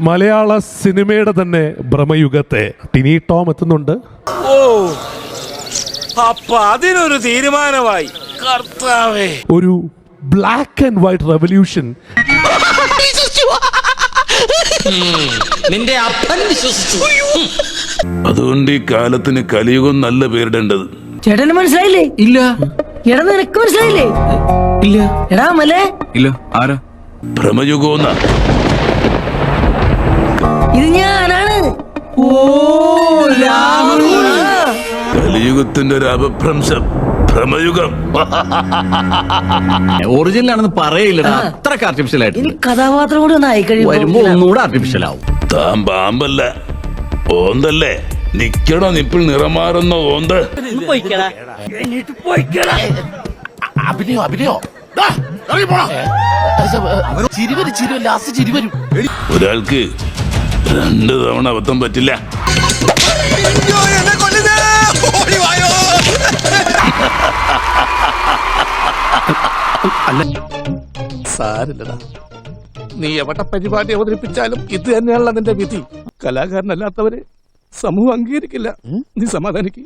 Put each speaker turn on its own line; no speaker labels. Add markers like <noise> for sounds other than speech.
മലയാള സിനിമയുടെ തന്നെ ഭ്രമയുഗത്തെ. ടിനി ടോം എത്തുന്നുണ്ട്.
ഓ അപ്പൊ അതിനൊരു തീരുമാനമായി. കർത്താവേ.
ഒരു ബ്ലാക്ക് ആൻഡ് വൈറ്റ് റെവല്യൂഷൻ
നിന്റെ അപ്പൻ വിശ്വസിച്ചു.
അതുകൊണ്ട് ഈ കാലത്തിന് കലിയുഗം നല്ല പേരിടേണ്ടത്.
ചേട്ടന് മനസ്സിലായില്ലേ?
ഇല്ല.
എടാ നിനക്ക് മനസ്സിലായില്ലേ?
ഇല്ല.
എടാ മലേ.
ഇല്ല. ആരാ?
ഭ്രമയുഗോന്ന കലിയുഗത്തിന്റെ ഒരു അപഭ്രംശം ഭ്രമയുഗം. <laughs>
ഒറിജിനൽ ആണെന്ന് പറയില്ല അത്രയ്ക്ക് ആർട്ടിഫിഷ്യൽ
ഇനി
ആയിട്ട്.
കഥാപാത്രം കൂടി ഒന്ന്
വരുമ്പോ ഒന്നുകൂടെ ആർട്ടിഫിഷ്യൽ ആവും.
താൻ പാമ്പല്ല? ഓന്തല്ലേ? നിക്കണോ നിപ്പിൾ നിറമാറുന്ന ഓന്ത്.
അഭിനയോ അഭിനയോ? ദാ, ഇറങ്ങി പോടാ. ചിരി വരും ചിരി വരും ലാസ്റ്റ് ചിരി വരും.
ഒരാൾക്ക് രണ്ട് തവണ അബദ്ധം പറ്റില്ല.
സാരില്ലടാ. നീ എവിടെ പരിപാടി അവതരിപ്പിച്ചാലും ഇത് തന്നെയാണല്ലോ നിന്റെ വിധി. കലാകാരനല്ലാത്തവരെ സമൂഹം അംഗീകരിക്കില്ല. നീ സമാധാനിക്ക്.